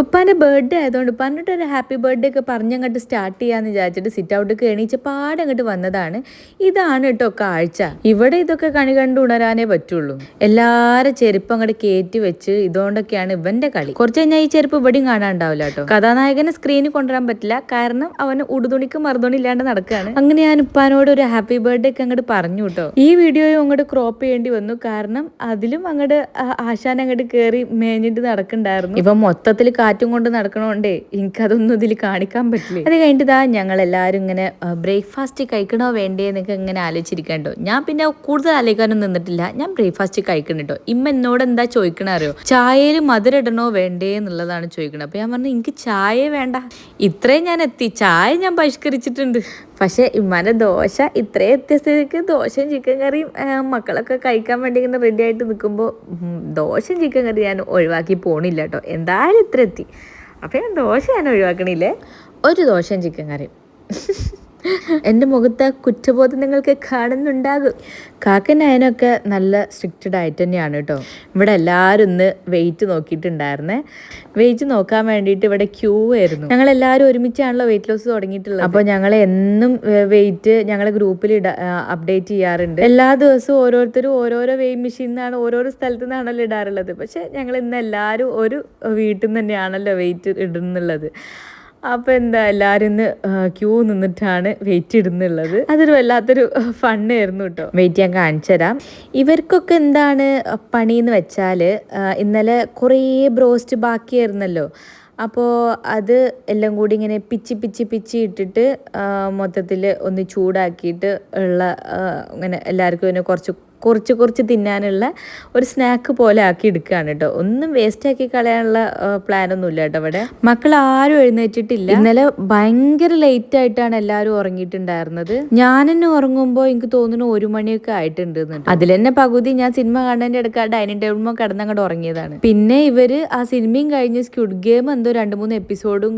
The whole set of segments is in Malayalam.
ഉപ്പാന്റെ ബർത്ത്ഡേ ആയതുകൊണ്ട് ഉപ്പാനോട്ട് ഒരു ഹാപ്പി ബർത്ത്ഡേ ഒക്കെ പറഞ്ഞങ്ങോട്ട് സ്റ്റാർട്ട് ചെയ്യാമെന്ന് വിചാരിച്ചിട്ട് സിറ്റ് ഔട്ട് എണീച്ച് പാടെ അങ്ങോട്ട് വന്നതാണ്. ഇതാണ് കേട്ടോ കാഴ്ച. ഇവിടെ ഇതൊക്കെ കണി കണ്ട് ഉണരാനേ പറ്റുള്ളൂ. എല്ലാവരും ചെരുപ്പ് അങ്ങോട്ട് കയറ്റി വെച്ച് ഇതുകൊണ്ടൊക്കെയാണ് ഇവന്റെ കളി. കുറച്ച് കഴിഞ്ഞാൽ ഈ ചെരുപ്പ് ഇവിടെയും കാണാണ്ടാവില്ല കേട്ടോ കഥാനായകനെ സ്ക്രീനിൽ കൊണ്ടുവരാൻ പറ്റില്ല. കാരണം അവന് ഉടുതുണിക്ക് മറുതുണി ഇല്ലാണ്ട് നടക്കുകയാണ് അങ്ങനെ ഞാൻ ഉപ്പാനോട് ഒരു ഹാപ്പി ബർത്ത്ഡേ ഒക്കെ അങ്ങോട്ട് പറഞ്ഞു കേട്ടോ ഈ വീഡിയോയും അങ്ങോട്ട് ക്രോപ്പ് ചെയ്യേണ്ടി വന്നു. കാരണം അതിലും അങ്ങോട്ട് ആശാൻ അങ്ങോട്ട് കയറി മേഞ്ഞിട്ട് നടക്കണ്ടായിരുന്നു. ഇവ മൊത്തത്തിൽ കാറ്റും കൊണ്ട് നടക്കണോണ്ടേ എനിക്കതൊന്നും ഇതിൽ കാണിക്കാൻ പറ്റില്ല. അത് കഴിഞ്ഞിട്ട് ഞങ്ങൾ എല്ലാവരും ഇങ്ങനെ ബ്രേക്ക്ഫാസ്റ്റ് കഴിക്കണോ വേണ്ടേ എന്നൊക്കെ ഇങ്ങനെ ആലോചിച്ചിരിക്കണ്ടോ. ഞാൻ പിന്നെ കൂടുതൽ ആലോചിക്കാനൊന്നും നിന്നിട്ടില്ല. ഞാൻ ബ്രേക്ക്ഫാസ്റ്റ് കഴിക്കണം കേട്ടോ. ഇമ്മ എന്നോട് എന്താ ചോദിക്കണ അറിയോ? ചായയിൽ മധുരം ഇടണോ വേണ്ടേ എന്നുള്ളതാണ് ചോദിക്കണത് അപ്പൊ ഞാൻ പറഞ്ഞു എനിക്ക് ചായ വേണ്ട. ഇത്രയും ഞാൻ എത്തി. ചായ ഞാൻ ബഹിഷ്കരിച്ചിട്ടുണ്ട് പക്ഷേ ഇമ്മാന്റെ ദോശ ഇത്രയും വ്യത്യസ്തതയ്ക്ക് ദോശയും ചിക്കൻ കറിയും മക്കളൊക്കെ കഴിക്കാൻ വേണ്ടി ഇങ്ങനെ റെഡി ആയിട്ട് നിൽക്കുമ്പോൾ ദോശയും ചിക്കൻ കറി ഞാൻ ഒഴിവാക്കി പോണില്ല കേട്ടോ എന്തായാലും ഇത്ര എത്തി. അപ്പം ഞാൻ ദോശ ഞാൻ ഒഴിവാക്കണില്ലേ? ഒരു ദോശയും ചിക്കൻ കറിയും. എന്റെ മുഖത്ത് കുറ്റബോധം നിങ്ങൾക്ക് കാണുന്നുണ്ടാകും. കാക്കനായനൊക്കെ നല്ല സ്ട്രിക്റ്റഡ് ആയിട്ട് തന്നെയാണ് കേട്ടോ. ഇവിടെ എല്ലാവരും ഇന്ന് വെയിറ്റ് നോക്കിയിട്ടുണ്ടായിരുന്നേ. വെയിറ്റ് നോക്കാൻ വേണ്ടിയിട്ട് ഇവിടെ ക്യൂ ആയിരുന്നു. ഞങ്ങൾ എല്ലാവരും ഒരുമിച്ചാണല്ലോ വെയിറ്റ് ലോസ് തുടങ്ങിയിട്ടുള്ളത്. അപ്പോൾ ഞങ്ങൾ എന്നും വെയിറ്റ് ഞങ്ങൾ ഗ്രൂപ്പിൽ അപ്ഡേറ്റ് ചെയ്യാറുണ്ട്. എല്ലാ ദിവസവും ഓരോരുത്തരും ഓരോരോ വെയിറ്റ് മെഷീൻ നിന്നാണ് ഓരോരോ സ്ഥലത്തു നിന്നാണല്ലോ ഇടാറുള്ളത്. പക്ഷേ ഞങ്ങൾ ഇന്ന് എല്ലാവരും ഒരു വീട്ടിൽ നിന്ന് തന്നെയാണല്ലോ വെയിറ്റ് ഇടുന്നുള്ളത്. അപ്പോൾ എന്താ എല്ലാവരും ഇന്ന് ക്യൂ നിന്നിട്ടാണ് വെയിറ്റ് ഇടുന്നുള്ളത്. അതൊരു വല്ലാത്തൊരു ഫണ്ണായിരുന്നു കേട്ടോ വെയിറ്റ് ഞാൻ കാണിച്ചു തരാം. ഇവർക്കൊക്കെ എന്താണ് പണി എന്ന് വെച്ചാൽ ഇന്നലെ കുറേ ബ്രോസ്റ്റ് ബാക്കിയായിരുന്നല്ലോ. അപ്പോൾ അത് എല്ലാം കൂടി ഇങ്ങനെ പിച്ചി പിച്ചി പിച്ചി ഇട്ടിട്ട് മൊത്തത്തിൽ ഒന്ന് ചൂടാക്കിയിട്ട് ഉള്ള ഇങ്ങനെ എല്ലാവർക്കും ഇങ്ങനെ കുറച്ച് കുറച്ച് കുറച്ച് തിന്നാനുള്ള ഒരു സ്നാക്ക് പോലെ ആക്കി എടുക്കുകയാണ് കേട്ടോ. ഒന്നും വേസ്റ്റ് ആക്കി കളയാനുള്ള പ്ലാനൊന്നും ഇല്ല കേട്ടോ ഇവിടെ. മക്കൾ ആരും എഴുന്നേറ്റിട്ടില്ല. ഇന്നലെ ഭയങ്കര ലേറ്റ് ആയിട്ടാണ് എല്ലാവരും ഉറങ്ങിയിട്ടുണ്ടായിരുന്നത്. ഞാൻ തന്നെ ഉറങ്ങുമ്പോൾ എനിക്ക് തോന്നുന്നു ഒരു മണിയൊക്കെ ആയിട്ടുണ്ട് അതിൽ തന്നെ പകുതി ഞാൻ സിനിമ കാണാന്റെ ഇടയ്ക്ക് ആ ഡൈനിങ് ടേബിളുമ്പോൾ കിടന്നങ്ങോട്ട് ഉറങ്ങിയതാണ്. പിന്നെ ഇവർ ആ സിനിമയും കഴിഞ്ഞ് സ്ക്യൂഡ് ഗെയിം എന്തോ രണ്ട് മൂന്ന് എപ്പിസോഡും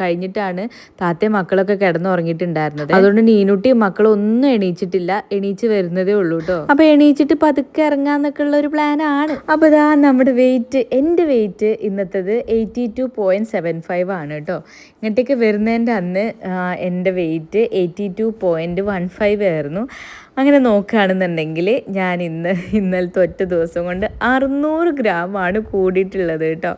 കഴിഞ്ഞിട്ടാണ് താത്തയും മക്കളൊക്കെ കിടന്നുറങ്ങിയിട്ടുണ്ടായിരുന്നത് അതുകൊണ്ട് നീനുട്ടി മക്കളൊന്നും എണീച്ചിട്ടില്ല. എണീച്ച് വരുന്നതേ ഉള്ളൂ കേട്ടോ. അപ്പൊ എണീച്ചിട്ട് പതുക്കെ ഇറങ്ങാന്നൊക്കെ ഉള്ള ഒരു പ്ലാൻ ആണ്. അപ്പൊ ഇതാ നമ്മുടെ വെയിറ്റ് എന്റെ weight ഇന്നത്തേത് eighty two point seven five ആണ് കേട്ടോ. ഇങ്ങോട്ടേക്ക് വരുന്നതിന്റെ അന്ന് എന്റെ weight eighty two point one five ആയിരുന്നു. അങ്ങനെ നോക്കുകയാണെന്നുണ്ടെങ്കിൽ ഞാൻ ഇന്ന് ഇന്നലത്തെ ഒറ്റ ദിവസം കൊണ്ട് അറുന്നൂറ് ഗ്രാമാണ് കൂടിയിട്ടുള്ളത് കേട്ടോ.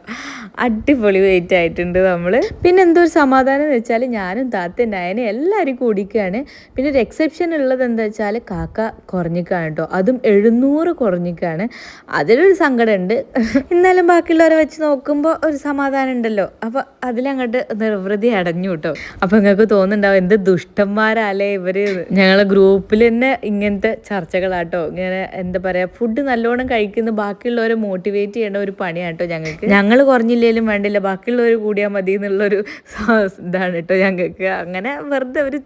അടിപൊളി വെയിറ്റ് ആയിട്ടുണ്ട് നമ്മൾ പിന്നെ എന്തോ ഒരു സമാധാനം എന്ന് വെച്ചാൽ ഞാനും താത്ത നയനും എല്ലാവരും കൂടിക്കുകയാണ് പിന്നെ ഒരു എക്സെപ്ഷൻ ഉള്ളത് എന്താ വെച്ചാൽ കാക്ക കുറഞ്ഞിക്കാണ് കേട്ടോ. അതും എഴുന്നൂറ് കുറഞ്ഞിക്കാണ് അതിലൊരു സങ്കടമുണ്ട്. എന്നാലും ബാക്കിയുള്ളവരെ വെച്ച് നോക്കുമ്പോൾ ഒരു സമാധാനം ഉണ്ടല്ലോ. അപ്പോൾ അതിലങ്ങോട്ട് നിർവൃതി അടഞ്ഞു കേട്ടോ. അപ്പോൾ നിങ്ങൾക്ക് തോന്നുന്നുണ്ടാവും എന്ത് ദുഷ്ടന്മാരല്ലേ ഇവർ ഞങ്ങളെ ഗ്രൂപ്പിൽ തന്നെ ഇങ്ങനത്തെ ചർച്ചകളാട്ടോ. ഇങ്ങനെ എന്താ പറയാ ഫുഡ് നല്ലോണം കഴിക്കുന്ന ബാക്കിയുള്ളവരെ മോട്ടിവേറ്റ് ചെയ്യേണ്ട ഒരു പണിയാട്ടോ ഞങ്ങൾക്ക്. ഞങ്ങൾ കുറഞ്ഞില്ലേലും വേണ്ടില്ല ബാക്കിയുള്ളവർ കൂടിയാൽ മതി എന്നുള്ളൊരു ഇതാണ് കേട്ടോ ഞങ്ങൾക്ക്. അങ്ങനെ വെറുതെ ഒരു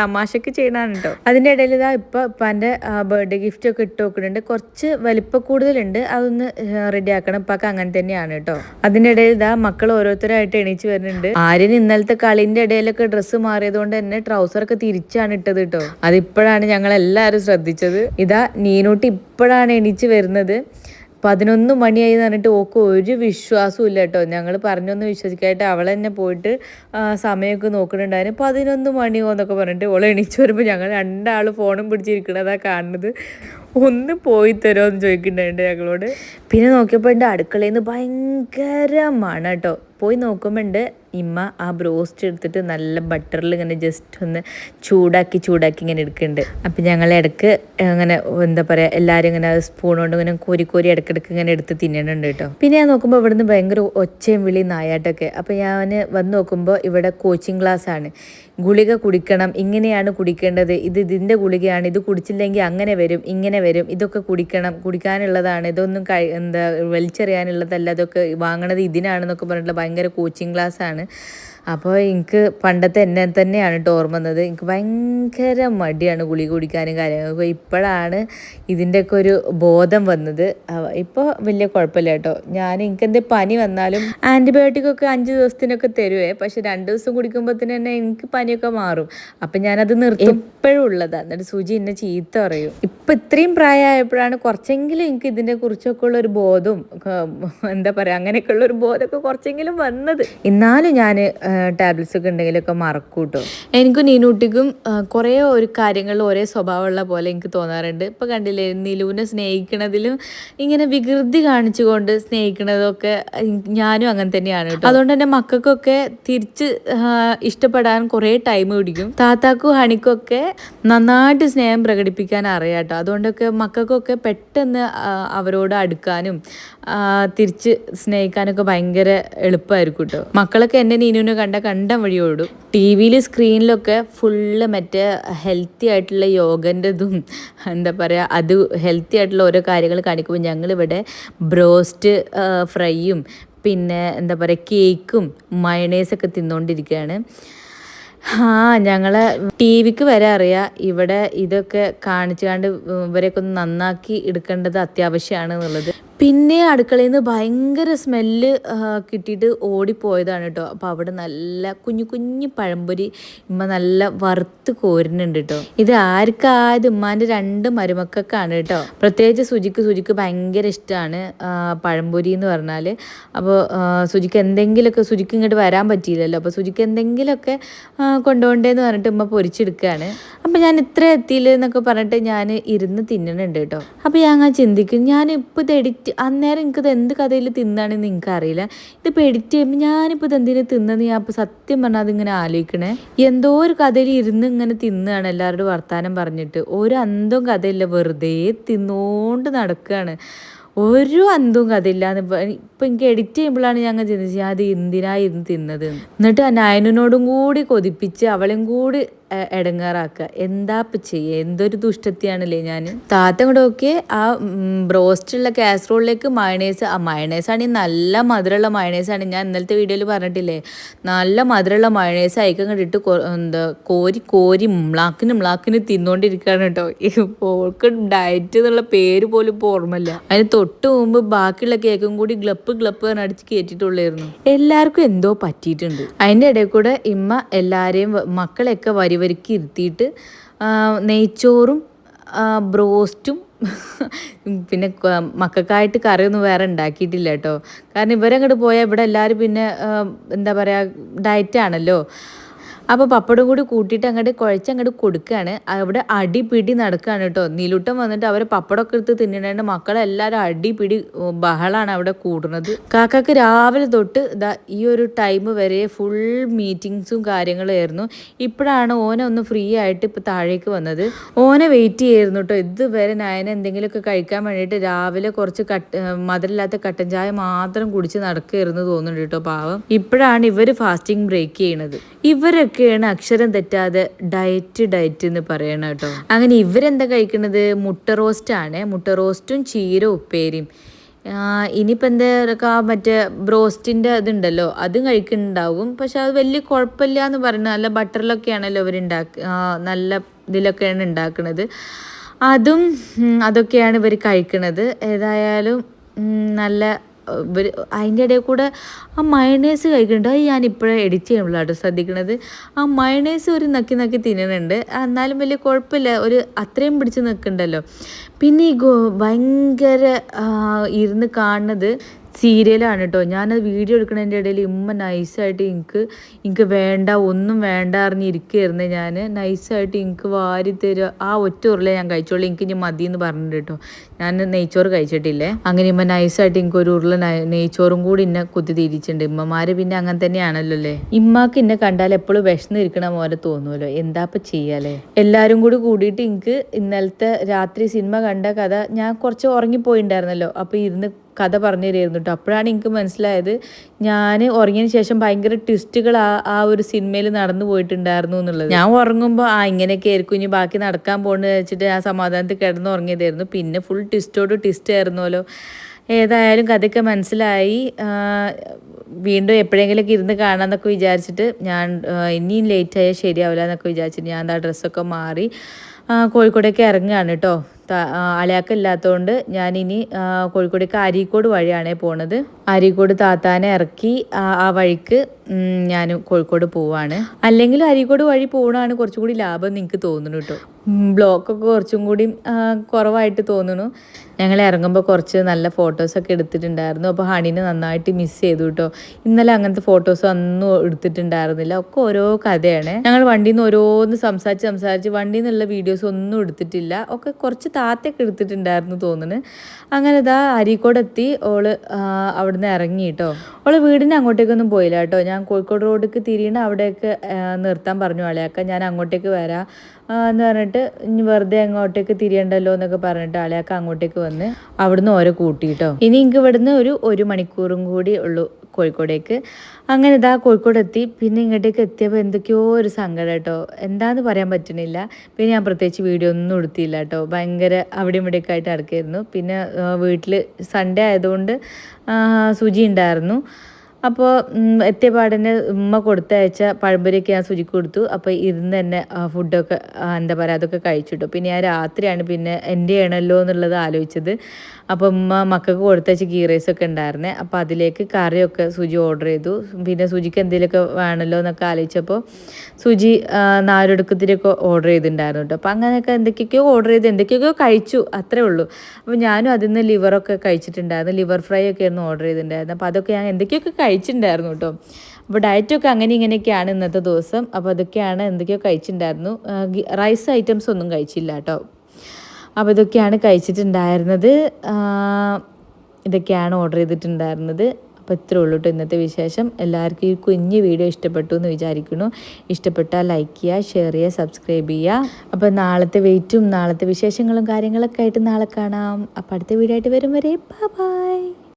തമാശക്ക് ചെയ്യണാണ് കേട്ടോ അതിന്റെ ഇടയിൽ ഇതാ ഇപ്പൊ ഇപ്പാന്റെ ബർത്ത്ഡേ ഗിഫ്റ്റ് ഒക്കെ ഇട്ട് നോക്കുന്നുണ്ട്. കുറച്ച് വലിപ്പ കൂടുതലുണ്ട് അതൊന്ന് റെഡി ആക്കണം. ഇപ്പൊക്കെ അങ്ങനെ തന്നെയാണ് കേട്ടോ അതിന്റെ ഇടയിൽ ഇതാ മക്കൾ ഓരോരുത്തരായിട്ട് എണീച്ച് വരുന്നുണ്ട്. ആര്യൻ ഇന്നലത്തെ കളിന്റെ ഇടയിലൊക്കെ ഡ്രസ്സ് മാറിയതുകൊണ്ട് തന്നെ ട്രൗസർ ഒക്കെ തിരിച്ചാണ് ഇട്ടത് കേട്ടോ അതിപ്പോഴാണ് ഞങ്ങൾ എല്ലാവരും ശ്രദ്ധിച്ചത്. ഇതാ നീനോട്ട് ഇപ്പോഴാണ് എണീച്ച് വരുന്നത്. പതിനൊന്ന് മണിയായി എന്ന് പറഞ്ഞിട്ട് ഓക്ക് ഒരു വിശ്വാസവും ഇല്ല കേട്ടോ. ഞങ്ങൾ പറഞ്ഞൊന്നും വിശ്വസിക്കായിട്ട് അവൾ തന്നെ പോയിട്ട് സമയമൊക്കെ നോക്കുന്നുണ്ടായിരുന്നു പതിനൊന്ന് മണിയോ എന്നൊക്കെ പറഞ്ഞിട്ട് ഓളെ എണീച്ച് വരുമ്പോൾ ഞങ്ങൾ രണ്ടാൾ ഫോണും പിടിച്ചിരിക്കണതാ കാണുന്നത്. ഒന്ന് പോയി തരുമോ എന്ന് ചോദിക്കുന്നുണ്ട് ഞങ്ങളോട്. പിന്നെ നോക്കിയപ്പോൾ എന്റെ അടുക്കളയിൽ നിന്ന് ഭയങ്കര മണം കേട്ടോ. പോയി നോക്കുമ്പോൾ ഇമ്മ ആ ബ്രോസ്റ്റ് എടുത്തിട്ട് നല്ല ബട്ടറിൽ ഇങ്ങനെ ജസ്റ്റ് ഒന്ന് ചൂടാക്കി ചൂടാക്കി ഇങ്ങനെ എടുക്കുന്നുണ്ട്. അപ്പം ഞങ്ങൾ ഇടയ്ക്ക് അങ്ങനെ എന്താ പറയുക എല്ലാവരും ഇങ്ങനെ സ്പൂൺ കൊണ്ട് ഇങ്ങനെ കോരി കോരി ഇടയ്ക്കിടയ്ക്ക് ഇങ്ങനെ എടുത്ത് തിന്നണുണ്ട് കേട്ടോ. പിന്നെ ഞാൻ നോക്കുമ്പോൾ ഇവിടുന്ന് ഭയങ്കര ഒച്ചയും വിളിയും നായാട്ടൊക്കെ. അപ്പം ഞാൻ വന്ന് നോക്കുമ്പോൾ ഇവിടെ കോച്ചിങ് ക്ലാസ് ആണ്. ഗുളിക കുടിക്കണം ഇങ്ങനെയാണ് കുടിക്കേണ്ടത്. ഇത് ഇതിന്റെ ഗുളികയാണ് ഇത് കുടിച്ചില്ലെങ്കിൽ അങ്ങനെ വരും ഇങ്ങനെ വരും ഇതൊക്കെ കുടിക്കണം കുടിക്കാനുള്ളതാണ് ഇതൊന്നും എന്താ വലിച്ചെറിയാനുള്ളതല്ല ഇതൊക്കെ വാങ്ങണത് ഇതിനാണെന്നൊക്കെ പറഞ്ഞിട്ടുള്ള ഭയങ്കര കോച്ചിങ് ക്ലാസ് ആണ് അപ്പോൾ എനിക്ക് പണ്ടത്തെ എന്നെ തന്നെയാണ് കേട്ടോ ഓർമ്മ വന്നത്. എനിക്ക് ഭയങ്കര മടിയാണ് ഗുളിക കുടിക്കാനും കാര്യങ്ങളൊക്കെ ഇപ്പോഴാണ് ഇതിന്റെയൊക്കെ ഒരു ബോധം വന്നത്. ഇപ്പോൾ വലിയ കുഴപ്പമില്ല കേട്ടോ ഞാൻ എനിക്ക് എന്തെങ്കിലും പനി വന്നാലും ആന്റിബയോട്ടിക് ഒക്കെ അഞ്ച് ദിവസത്തിനൊക്കെ തരുവേ. പക്ഷെ രണ്ട് ദിവസം കുടിക്കുമ്പോഴത്തേന് തന്നെ എനിക്ക് പനിയൊക്കെ മാറും. അപ്പം ഞാനത് നിർത്തും. എപ്പോഴും ഉള്ളതാണ് എന്നിട്ട് സൂചി എന്നെ ചീത്ത പറയും. ഇപ്പം ഇത്രയും പ്രായമായപ്പോഴാണ് കുറച്ചെങ്കിലും എനിക്ക് ഇതിനെ കുറിച്ചൊക്കെ ഉള്ളൊരു ബോധം ബോധവും എന്താ പറയുക അങ്ങനെയൊക്കെ ഉള്ളൊരു ബോധമൊക്കെ കുറച്ചെങ്കിലും വന്നത്. എന്നാലും ഞാൻ ടാബ്ലറ്റ്സ് ഒക്കെ ഉണ്ടെങ്കിലൊക്കെ മറക്കും കേട്ടോ എനിക്കും നീനൂട്ടിക്കും കുറേ ഒരു കാര്യങ്ങൾ ഒരേ സ്വഭാവമുള്ള പോലെ എനിക്ക് തോന്നാറുണ്ട്. ഇപ്പം കണ്ടില്ലേ നിലുവിനെ സ്നേഹിക്കണതിലും ഇങ്ങനെ വികൃതി കാണിച്ചുകൊണ്ട് സ്നേഹിക്കണതൊക്കെ ഞാനും അങ്ങനെ തന്നെയാണ് കേട്ടോ. അതുകൊണ്ട് തന്നെ മക്കൾക്കൊക്കെ തിരിച്ച് ഇഷ്ടപ്പെടാൻ കുറേ ടൈം പിടിക്കും. താത്താക്കും ഹണിക്കൊക്കെ നന്നായിട്ട് സ്നേഹം പ്രകടിപ്പിക്കാൻ അറിയാം കേട്ടോ. അതുകൊണ്ടൊക്കെ മക്കൾക്കൊക്കെ പെട്ടെന്ന് അവരോട് അടുക്കാനും തിരിച്ച് സ്നേഹിക്കാനൊക്കെ ഭയങ്കര എളുപ്പമായിരിക്കും കേട്ടോ. മക്കളൊക്കെ എന്നെ നീനുവിനെ കണ്ട കണ്ടം വഴി ഓടും. ടി വിയിൽ സ്ക്രീനിലൊക്കെ ഫുള്ള് മറ്റേ ഹെൽത്തി ആയിട്ടുള്ള യോഗന്റെതും എന്താ പറയുക അത് ഹെൽത്തി ആയിട്ടുള്ള ഓരോ കാര്യങ്ങൾ കാണിക്കുമ്പോൾ ഞങ്ങളിവിടെ ബ്രോസ്റ്റ് ഫ്രൈയും പിന്നെ എന്താ പറയുക കേക്കും മയണേസൊക്കെ തിന്നുകൊണ്ടിരിക്കുകയാണ് ആ ഞങ്ങളെ ടി വിക്ക് വരെ അറിയാം ഇവിടെ ഇതൊക്കെ കാണിച്ചു കണ്ട് ഇവരെയൊക്കെ ഒന്ന് നന്നാക്കി എടുക്കേണ്ടത് അത്യാവശ്യമാണ് എന്നുള്ളത്. പിന്നെ അടുക്കളയിൽ നിന്ന് ഭയങ്കര സ്മെല്ല് കിട്ടിയിട്ട് ഓടിപ്പോയതാണ് കേട്ടോ അപ്പോൾ അവിടെ നല്ല കുഞ്ഞു കുഞ്ഞു പഴംപൊരി ഉമ്മ നല്ല വറുത്ത് കോരുന്നുണ്ട് കേട്ടോ ഇത് ആർക്കായത് ഉമ്മാന്റെ രണ്ട് മരുമക്കൾക്കാണ് കേട്ടോ പ്രത്യേകിച്ച് സുജിക്ക് സുജിക്ക് ഭയങ്കര ഇഷ്ടമാണ് പഴംപൊരി എന്ന് പറഞ്ഞാൽ അപ്പോൾ സുജിക്ക് എന്തെങ്കിലുമൊക്കെ സുജിക്ക് ഇങ്ങോട്ട് വരാൻ പറ്റിയില്ലല്ലോ. അപ്പോൾ സുജിക്ക് എന്തെങ്കിലുമൊക്കെ കൊണ്ടുപോകണ്ടേന്ന് പറഞ്ഞിട്ട് ഉമ്മ പൊരിച്ചെടുക്കുകയാണ് അപ്പം ഞാൻ ഇത്ര എത്തിയില്ല എന്നൊക്കെ പറഞ്ഞിട്ട് ഞാൻ ഇരുന്ന് തിന്നണുണ്ട് കേട്ടോ അപ്പോൾ ഞാൻ അങ്ങനെ ചിന്തിക്കും ഞാനിപ്പോൾ ഇത് എഡിറ്റ് അന്നേരം എനിക്കത് എന്ത് കഥയിൽ തിന്നാണെന്ന് നിങ്ങൾക്ക് അറിയില്ല ഇതിപ്പോൾ എഡിറ്റ് ചെയ്യുമ്പോൾ ഞാനിപ്പോൾ ഇത് എന്തിനു തിന്നെന്ന് ഞാൻ അപ്പോൾ സത്യം പറഞ്ഞാൽ അതിങ്ങനെ ആലോചിക്കണേ എന്തോ ഒരു കഥയിൽ ഇരുന്ന് ഇങ്ങനെ തിന്നുകയാണ് എല്ലാവരോടും വർത്തമാനം പറഞ്ഞിട്ട്. ഒരു അന്തവും കഥയില്ല. വെറുതെ തിന്നോണ്ട് നടക്കുകയാണ് ഒരു അന്തവും കഥയില്ല ഇപ്പം എനിക്ക് എഡിറ്റ് ചെയ്യുമ്പോഴാണ് ഞങ്ങൾ ചിന്തിച്ചത്. അത് എന്തിനായിരുന്നു തിന്നത്? എന്നിട്ട് ആ നയനോടും കൂടി കൊതിപ്പിച്ച് അവളെയും കൂടി ഇടങ്ങാറാക്കുക എന്താ ഇപ്പം ചെയ്യുക എന്തൊരു ദുഷ്ടത്തിയാണല്ലേ ഞാൻ താത്ത കൂടെ ഒക്കെ ആ ബ്രോസ്റ്റുള്ള കാസറോളിലേക്ക് മയണേസ് ആ മയണേസ് ആണെങ്കിൽ നല്ല മധുരമുള്ള മയണേസാണ്. ഞാൻ ഇന്നലത്തെ വീഡിയോയിൽ പറഞ്ഞിട്ടില്ലേ? നല്ല മധുരമുള്ള മയണേസ് അയക്കം കണ്ടിട്ട് എന്താ കോരി കോരി മ്ലാക്കിന് മ്ലാക്കിന് തിന്നുകൊണ്ടിരിക്കുകയാണ് കേട്ടോ. ഓൾക്ക് ഡയറ്റ് എന്നുള്ള പേര് പോലും ഇപ്പോൾ ഓർമ്മയില്ല. അതിന് തൊട്ട് മുമ്പ് ബാക്കിയുള്ള കേക്കും കൂടി ഗ്ലപ്പ് ഗ്ലപ്പ് അടിച്ച് കയറ്റിട്ടുള്ളായിരുന്നു എല്ലാവർക്കും എന്തോ പറ്റിയിട്ടുണ്ട്. അതിന്റെ ഇടയിൽ കൂടെ ഇമ്മ എല്ലാവരെയും മക്കളെയൊക്കെ വരി വരിക്ക് ഇരുത്തിയിട്ട് നെയ്ച്ചോറും ബ്രോസ്റ്റും പിന്നെ മക്കൾക്കായിട്ട് കറിയൊന്നും വേറെ ഉണ്ടാക്കിയിട്ടില്ല കേട്ടോ. കാരണം ഇവരങ്ങോട്ട് പോയാൽ ഇവിടെ എല്ലാവരും പിന്നെ എന്താ പറയുക ഡയറ്റാണല്ലോ. അപ്പോൾ പപ്പടം കൂടി കൂട്ടിയിട്ട് അങ്ങോട്ട് കുഴച്ച് അങ്ങോട്ട് കൊടുക്കുകയാണ്. അവിടെ അടിപിടി നടക്കുകയാണ് കേട്ടോ. നീലൂട്ടം വന്നിട്ട് അവരെ പപ്പടമൊക്കെ എടുത്ത് തിന്നണേണ്ട മക്കളെല്ലാവരും അടിപിടി ബഹളാണ് അവിടെ കൂടുന്നത്. കാക്കക്ക് രാവിലെ തൊട്ട് ഇതാ ഈ ഒരു ടൈം വരെ ഫുൾ മീറ്റിങ്സും കാര്യങ്ങളായിരുന്നു ഇപ്പോഴാണ് ഓന ഒന്ന് ഫ്രീ ആയിട്ട് ഇപ്പോൾ താഴേക്ക് വന്നത്. ഓനെ വെയിറ്റ് ചെയ്യായിരുന്നു കേട്ടോ. ഇതുവരെ നയന എന്തെങ്കിലുമൊക്കെ കഴിക്കാൻ വേണ്ടിയിട്ട് രാവിലെ കുറച്ച് കട്ട് മധുരമില്ലാത്ത കട്ടൻ ചായ മാത്രം കുടിച്ച് നടക്കുകയായിരുന്നു തോന്നുന്നുണ്ട് കേട്ടോ പാവം. ഇപ്പോഴാണ് ഇവർ ഫാസ്റ്റിംഗ് ബ്രേക്ക് ചെയ്യണത്. ഇവരൊക്കെ ഇതൊക്കെയാണ് അക്ഷരം തെറ്റാതെ ഡയറ്റ് ഡയറ്റ് എന്ന് പറയണ കേട്ടോ. അങ്ങനെ ഇവരെന്താ കഴിക്കുന്നത് മുട്ട റോസ്റ്റ് ആണ്. മുട്ട റോസ്റ്റും ചീര ഉപ്പേരിയും. ഇനിയിപ്പോൾ എന്താ മറ്റേ ബ്രോസ്റ്റിന്റെ അതുണ്ടല്ലോ അതും കഴിക്കുന്നുണ്ടാവും. പക്ഷെ അത് വലിയ കുഴപ്പമില്ല എന്ന് പറയുന്നത് നല്ല ബട്ടറിലൊക്കെയാണല്ലോ ഉണ്ടാക്കുക നല്ല ഇതിലൊക്കെയാണ് ഉണ്ടാക്കുന്നത് അതും അതൊക്കെയാണ് ഇവർ കഴിക്കുന്നത് ഏതായാലും നല്ല അതിന്റെ ഇടയിൽ കൂടെ ആ മയണേസ് കഴിക്കുന്നുണ്ട്. അത് ഞാൻ ഇപ്പോഴേ എഡിറ്റ് ചെയ്യുമ്പോഴാണ് ശ്രദ്ധിക്കണത്. ആ മയണേസ് ഒരു നക്കി നക്കി തിന്നുന്നുണ്ട്. എന്നാലും വലിയ കുഴപ്പമില്ല. ഒരു അത്രയും പിടിച്ച് നിൽക്കണ്ടല്ലോ പിന്നെ ഈ ഭയങ്കര ഇരുന്ന് കാണുന്നത് സീരിയലാണ് കേട്ടോ ഞാനത് വീഡിയോ എടുക്കുന്നതിന്റെ ഇടയിൽ ഇമ്മ നൈസായിട്ട് എനിക്ക് എനിക്ക് വേണ്ട ഒന്നും വേണ്ട അറിഞ്ഞിരിക്കുകയായിരുന്നു ഞാൻ നൈസായിട്ട് എനിക്ക് വാരി തരുക ആ ഒറ്റ ഉരുളെ ഞാൻ കഴിച്ചോളൂ. എനിക്ക് ഇനി മതി എന്ന് പറഞ്ഞിട്ട് കേട്ടോ ഞാൻ നെയ്ച്ചോറ് കഴിച്ചിട്ടില്ലേ? അങ്ങനെ ഇമ്മ നൈസായിട്ട് എനിക്ക് ഒരു ഉരുള നെയ്ച്ചോറും കൂടി എന്നെ കുത്തി തിരിച്ചിട്ടുണ്ട് ഇമ്മമാര് പിന്നെ അങ്ങനെ തന്നെയാണല്ലോ അല്ലേ ഇമ്മാക്ക് എന്നെ കണ്ടാൽ എപ്പോഴും വിശന്നിരിക്കണ പോലെ തോന്നുമല്ലോ എന്താ ഇപ്പം ചെയ്യാലേ എല്ലാവരും കൂടി കൂടിയിട്ട് എനിക്ക് ഇന്നലത്തെ രാത്രി സിനിമ കണ്ട കഥ ഞാൻ കുറച്ച് ഉറങ്ങിപ്പോയിണ്ടായിരുന്നല്ലോ. അപ്പോൾ ഇരുന്ന് കഥ പറഞ്ഞു തരുമായിരുന്നു കേട്ടോ അപ്പോഴാണ് എനിക്ക് മനസ്സിലായത് ഞാൻ ഉറങ്ങിയതിന് ശേഷം ഭയങ്കര ട്വിസ്റ്റുകൾ ആ ആ ഒരു സിനിമയിൽ നടന്നു പോയിട്ടുണ്ടായിരുന്നു എന്നുള്ളത്. ഞാൻ ഉറങ്ങുമ്പോൾ ആ ഇങ്ങനെയൊക്കെ ആയിരിക്കും ഇനി ബാക്കി നടക്കാൻ പോകുന്നത് വെച്ചിട്ട് ആ സമാധാനത്തിൽ കിടന്ന് ഉറങ്ങിയതായിരുന്നു. പിന്നെ ഫുൾ ട്വിസ്റ്റോട് ട്വിസ്റ്റ് ആയിരുന്നല്ലോ. ഏതായാലും കഥയൊക്കെ മനസ്സിലായി. വീണ്ടും എപ്പോഴെങ്കിലുമൊക്കെ ഇരുന്ന് കാണാമെന്നൊക്കെ വിചാരിച്ചിട്ട് ഞാൻ ആ, ഇനിയും ലേറ്റ് ആയാൽ ശരിയാവില്ല എന്നൊക്കെ വിചാരിച്ചിട്ട് ഞാൻ എന്താ ഡ്രസ്സൊക്കെ മാറി ആ, കോഴിക്കോടേക്ക് ഇറങ്ങുകയാണ് കേട്ടോ അലയാക്കില്ലാത്തതുകൊണ്ട് ഞാനിനി കോഴിക്കോടേക്ക് അരീക്കോട് വഴിയാണ് പോണത്. അരീക്കോട് താത്താനെ ഇറക്കി ആ വഴിക്ക് ഞാൻ കോഴിക്കോട് പോവാണ്. അല്ലെങ്കിൽ അരീക്കോട് വഴി പോകണമാണ് കുറച്ചും കൂടി ലാഭം നിങ്ങൾക്ക് തോന്നുന്നു കേട്ടോ. ബ്ലോക്കൊക്കെ കുറച്ചും കൂടി കുറവായിട്ട് തോന്നുന്നു. ഞങ്ങൾ ഇറങ്ങുമ്പോൾ കുറച്ച് നല്ല ഫോട്ടോസൊക്കെ എടുത്തിട്ടുണ്ടായിരുന്നു. അപ്പോൾ ഹണീനെ നന്നായിട്ട് മിസ് ചെയ്തു കേട്ടോ. ഇന്നലെ അങ്ങനത്തെ ഫോട്ടോസ് ഒന്നും എടുത്തിട്ടുണ്ടായിരുന്നില്ല. ഒക്കെ ഓരോ കഥയാണ്. ഞങ്ങൾ വണ്ടിയിൽ നിന്ന് ഓരോന്ന് സംസാരിച്ച് സംസാരിച്ച് വണ്ടിയിൽ നിന്നുള്ള വീഡിയോസ് ഒന്നും എടുത്തിട്ടില്ല. ഒക്കെ കുറച്ച് താത്തയൊക്കെ എടുത്തിട്ടുണ്ടായിരുന്നു തോന്നുന്നു. അങ്ങനെ ഇതാ അരീക്കോടെത്തി. ഓൾ അവിടുന്ന് ഇറങ്ങി കേട്ടോ ഓൾ വീടിന് അങ്ങോട്ടേക്കൊന്നും പോയില്ല കേട്ടോ ഞാൻ കോഴിക്കോട് റോഡിലേക്ക് തിരിയണ അവിടെയൊക്കെ നിർത്താൻ പറഞ്ഞു ആളെയൊക്കെ ഞാൻ അങ്ങോട്ടേക്ക് വരാം. എന്ന് പറഞ്ഞിട്ട് വെറുതെ അങ്ങോട്ടേക്ക് തിരിയണ്ടല്ലോ എന്നൊക്കെ പറഞ്ഞിട്ട് ആളെയൊക്കെ അങ്ങോട്ടേക്ക് വന്ന് അവിടുന്ന് ഓരോ കൂട്ടിയിട്ടോ ഇനി എനിക്ക് ഇവിടുന്ന് ഒരു ഒരു മണിക്കൂറും കൂടി ഉള്ളൂ. കോഴിക്കോടേക്ക്. അങ്ങനെ ഇതാ കോഴിക്കോട് എത്തി പിന്നെ ഇങ്ങോട്ടേക്ക് എത്തിയപ്പോൾ എന്തൊക്കെയോ ഒരു സങ്കടം കേട്ടോ എന്താന്ന് പറയാൻ പറ്റണില്ല. പിന്നെ ഞാൻ പ്രത്യേകിച്ച് വീഡിയോ ഒന്നും എടുത്തില്ല കേട്ടോ ഭയങ്കര അവിടെ ഇവിടെയൊക്കെ ആയിട്ട് നടക്കായിരുന്നു. പിന്നെ വീട്ടിൽ സൺഡേ ആയതുകൊണ്ട് സുജി ഉണ്ടായിരുന്നു. അപ്പോൾ എത്തിയ പാടിന് ഉമ്മ കൊടുത്തയച്ച പഴംപൊരിയൊക്കെ ഞാൻ സുജിക്ക് കൊടുത്തു. അപ്പോൾ ഇരുന്ന് തന്നെ ഫുഡൊക്കെ എന്താ പറയുക അതൊക്കെ കഴിച്ചിട്ടു. പിന്നെ ഞാൻ രാത്രിയാണ് പിന്നെ എന്റെ ആണല്ലോ എന്നുള്ളത് ആലോചിച്ചത്. അപ്പോൾ ഉമ്മ മക്കൾക്ക് കൊടുത്തയച്ച ഗീ റൈസൊക്കെ ഉണ്ടായിരുന്നേ. അപ്പോൾ അതിലേക്ക് കറിയൊക്കെ സുജി ഓർഡർ ചെയ്തു. പിന്നെ സുജിക്ക് എന്തെങ്കിലുമൊക്കെ വേണമല്ലോ എന്നൊക്കെ ആലോചിച്ചപ്പോൾ സുജി നാലൊടുക്കത്തിലൊക്കെ ഓർഡർ ചെയ്തിട്ടുണ്ടായിരുന്നു കേട്ടോ. അപ്പോൾ അങ്ങനെയൊക്കെ എന്തൊക്കെയൊക്കെയോ ഓർഡർ ചെയ്ത് എന്തൊക്കെയൊക്കെയോ കഴിച്ചു. അത്രേ ഉള്ളൂ. അപ്പോൾ ഞാനും അതിൽ നിന്ന് ലിവറൊക്കെ കഴിച്ചിട്ടുണ്ടായിരുന്നു. ലിവർ ഫ്രൈ ഒക്കെ ആയിരുന്നു ഓർഡർ ചെയ്തിട്ടുണ്ടായിരുന്നു അപ്പോൾ അതൊക്കെ ഞാൻ എന്തൊക്കെയൊക്കെ കഴിച്ചിട്ടുണ്ടായിരുന്നു കേട്ടോ. അപ്പോൾ ഡയറ്റൊക്കെ അങ്ങനെ ഇങ്ങനെയൊക്കെയാണ് ഇന്നത്തെ ദിവസം. അപ്പോൾ അതൊക്കെയാണ് എന്തൊക്കെയോ കഴിച്ചിട്ടുണ്ടായിരുന്നു. റൈസ് ഐറ്റംസ് ഒന്നും കഴിച്ചില്ല കേട്ടോ. അപ്പോൾ ഇതൊക്കെയാണ് കഴിച്ചിട്ടുണ്ടായിരുന്നത്. ഇതൊക്കെയാണ് ഓർഡർ ചെയ്തിട്ടുണ്ടായിരുന്നത്. അപ്പോൾ ഇത്രേ ഉള്ളൂ കേട്ടോ ഇന്നത്തെ വിശേഷം. എല്ലാവർക്കും ഈ കുഞ്ഞ് വീഡിയോ ഇഷ്ടപ്പെട്ടു എന്ന് വിചാരിക്കുന്നു. ഇഷ്ടപ്പെട്ടാൽ ലൈക്ക് ചെയ്യുക ഷെയർ ചെയ്യുക സബ്സ്ക്രൈബ് ചെയ്യുക. അപ്പോൾ നാളത്തെ വെയിറ്റും നാളത്തെ വിശേഷങ്ങളും കാര്യങ്ങളൊക്കെ ആയിട്ട് നാളെ കാണാം. അപ്പോൾ അടുത്ത വീഡിയോ ആയിട്ട് വരും വരെ. ബൈ